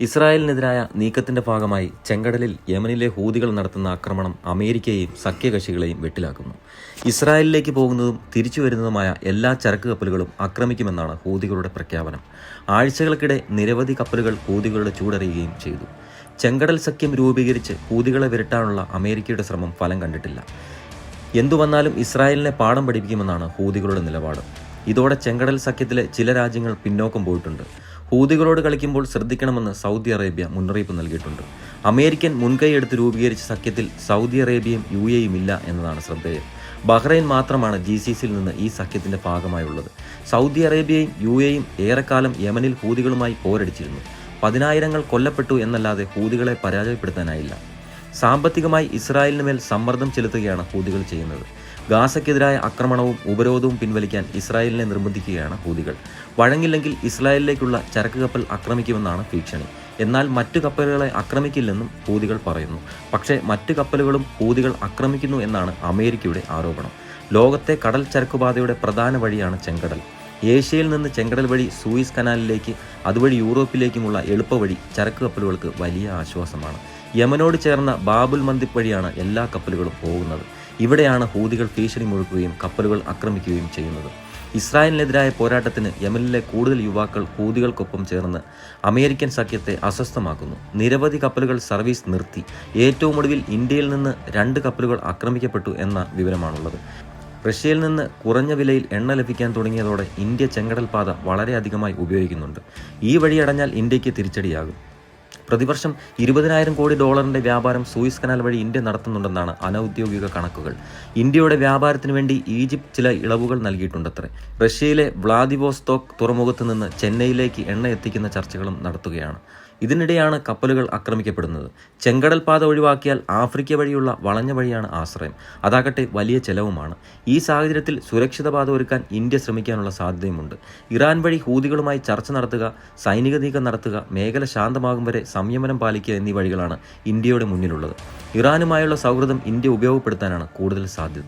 ഇസ്രായേലിനെതിരായ നീക്കത്തിന്റെ ഭാഗമായി ചെങ്കടലിൽ യമനിലെ ഹൂതികൾ നടത്തുന്ന ആക്രമണം അമേരിക്കയെയും സഖ്യകക്ഷികളെയും വെട്ടിലാക്കുന്നു. ഇസ്രായേലിലേക്ക് പോകുന്നതും തിരിച്ചു വരുന്നതുമായ എല്ലാ ചരക്ക് കപ്പലുകളും ആക്രമിക്കുമെന്നാണ് ഹൂതികളുടെ പ്രഖ്യാപനം. ആഴ്ചകൾക്കിടെ നിരവധി കപ്പലുകൾ ഹൂതികളുടെ ചൂടറിയുകയും ചെയ്തു. ചെങ്കടൽ സഖ്യം രൂപീകരിച്ച് ഹൂതികളെ വിരട്ടാനുള്ള അമേരിക്കയുടെ ശ്രമം ഫലം കണ്ടിട്ടില്ല. എന്തു വന്നാലും ഇസ്രായേലിനെ പാഠം പഠിപ്പിക്കുമെന്നാണ് ഹൂതികളുടെ നിലപാട്. ഇതോടെ ചെങ്കടൽ സഖ്യത്തിലെ ചില രാജ്യങ്ങൾ പിന്നോക്കം പോയിട്ടുണ്ട്. ഹൂതികളോട് കളിക്കുമ്പോൾ ശ്രദ്ധിക്കണമെന്ന് സൗദി അറേബ്യ മുന്നറിയിപ്പ് നൽകിയിട്ടുണ്ട്. അമേരിക്കൻ മുൻകൈയെടുത്ത് രൂപീകരിച്ച സഖ്യത്തിൽ സൗദി അറേബ്യയും യു എയും ഇല്ല എന്നതാണ് ശ്രദ്ധേയം. ബഹ്റൈൻ മാത്രമാണ് ജി സി സിയിൽ നിന്ന് ഈ സഖ്യത്തിന്റെ ഭാഗമായുള്ളത്. സൗദി അറേബ്യയും യു എയും ഏറെക്കാലം യമനിൽ ഹൂതികളുമായി പോരടിച്ചിരുന്നു. പതിനായിരങ്ങൾ കൊല്ലപ്പെട്ടു എന്നല്ലാതെ ഹൂതികളെ പരാജയപ്പെടുത്താനായില്ല. സാമ്പത്തികമായി ഇസ്രായേലിന് മേൽ സമ്മർദ്ദം ചെലുത്തുകയാണ് ഹൂതികൾ ചെയ്യുന്നത്. ഗാസയ്ക്കെതിരായ ആക്രമണവും ഉപരോധവും പിൻവലിക്കാൻ ഇസ്രായേലിനെ നിർബന്ധിക്കുകയാണ് ഹൂതികൾ. വഴങ്ങില്ലെങ്കിൽ ഇസ്രായേലിലേക്കുള്ള ചരക്ക് കപ്പൽ ആക്രമിക്കുമെന്നാണ് ഭീഷണി. എന്നാൽ മറ്റു കപ്പലുകളെ ആക്രമിക്കില്ലെന്നും ഹൂതികൾ പറയുന്നു. പക്ഷേ മറ്റു കപ്പലുകളും ഹൂതികൾ ആക്രമിക്കുന്നു എന്നാണ് അമേരിക്കയുടെ ആരോപണം. ലോകത്തെ കടൽ ചരക്കുപാതയുടെ പ്രധാന വഴിയാണ് ചെങ്കടൽ. ഏഷ്യയിൽ നിന്ന് ചെങ്കടൽ വഴി സൂയിസ് കനാലിലേക്ക് അതുവഴി യൂറോപ്പിലേക്കുമുള്ള എളുപ്പവഴി ചരക്ക് കപ്പലുകൾക്ക് വലിയ ആശ്വാസമാണ്. യമനോട് ചേർന്ന ബാബുൽ മന്ദിബ് വഴിയാണ് എല്ലാ കപ്പലുകളും പോകുന്നത്. ഇവിടെയാണ് ഹൂതികൾ ഭീഷണി മുഴുക്കുകയും കപ്പലുകൾ ആക്രമിക്കുകയും ചെയ്യുന്നത്. ഇസ്രായേലിനെതിരായ പോരാട്ടത്തിന് യമനിലെ കൂടുതൽ യുവാക്കൾ ഹൂതികൾക്കൊപ്പം ചേർന്ന് അമേരിക്കൻ സഖ്യത്തെ അസ്വസ്ഥമാക്കുന്നു. നിരവധി കപ്പലുകൾ സർവീസ് നിർത്തി. ഏറ്റവും ഒടുവിൽ ഇന്ത്യയിൽ നിന്ന് രണ്ട് കപ്പലുകൾ ആക്രമിക്കപ്പെട്ടു എന്ന വിവരമാണുള്ളത്. റഷ്യയിൽ നിന്ന് കുറഞ്ഞ വിലയിൽ എണ്ണ ലഭിക്കാൻ തുടങ്ങിയതോടെ ഇന്ത്യ ചെങ്കടൽ പാത വളരെയധികമായി ഉപയോഗിക്കുന്നുണ്ട്. ഈ വഴി അടഞ്ഞാൽ ഇന്ത്യയ്ക്ക് തിരിച്ചടിയാകും. പ്രതിവർഷം ഇരുപതിനായിരം കോടി ഡോളറിന്റെ വ്യാപാരം സൂയിസ് കനാൽ വഴി ഇന്ത്യ നടത്തുന്നുണ്ടെന്നാണ് അനൌദ്യോഗിക കണക്കുകൾ. ഇന്ത്യയുടെ വ്യാപാരത്തിന് വേണ്ടി ഈജിപ്ത് ചില ഇളവുകൾ നൽകിയിട്ടുണ്ടത്രേ. റഷ്യയിലെ വ്ളാദിവോസ്തോക്ക് തുറമുഖത്ത് നിന്ന് ചെന്നൈയിലേക്ക് എണ്ണ എത്തിക്കുന്ന ചർച്ചകളും നടത്തുകയാണ്. ഇതിനിടെയാണ് കപ്പലുകൾ ആക്രമിക്കപ്പെടുന്നത്. ചെങ്കടൽ പാത ഒഴിവാക്കിയാൽ ആഫ്രിക്ക വഴിയുള്ള വളഞ്ഞ വഴിയാണ് ആശ്രയം. അതാകട്ടെ വലിയ ചെലവുമാണ്. ഈ സാഹചര്യത്തിൽ സുരക്ഷിത പാത ഒരുക്കാൻ ഇന്ത്യ ശ്രമിക്കാനുള്ള സാധ്യതയുമുണ്ട്. ഇറാൻ വഴി ഹൂതികളുമായി ചർച്ച നടത്തുക സൈനിക നീക്കം നടത്തുക മേഖല ശാന്തമാകും വരെ സംയമനം പാലിക്കുക എന്നീ വഴികളാണ് ഇന്ത്യയുടെ മുന്നിലുള്ളത്. ഇറാനുമായുള്ള സൗഹൃദം ഇന്ത്യ ഉപയോഗപ്പെടുത്താനാണ് കൂടുതൽ സാധ്യത.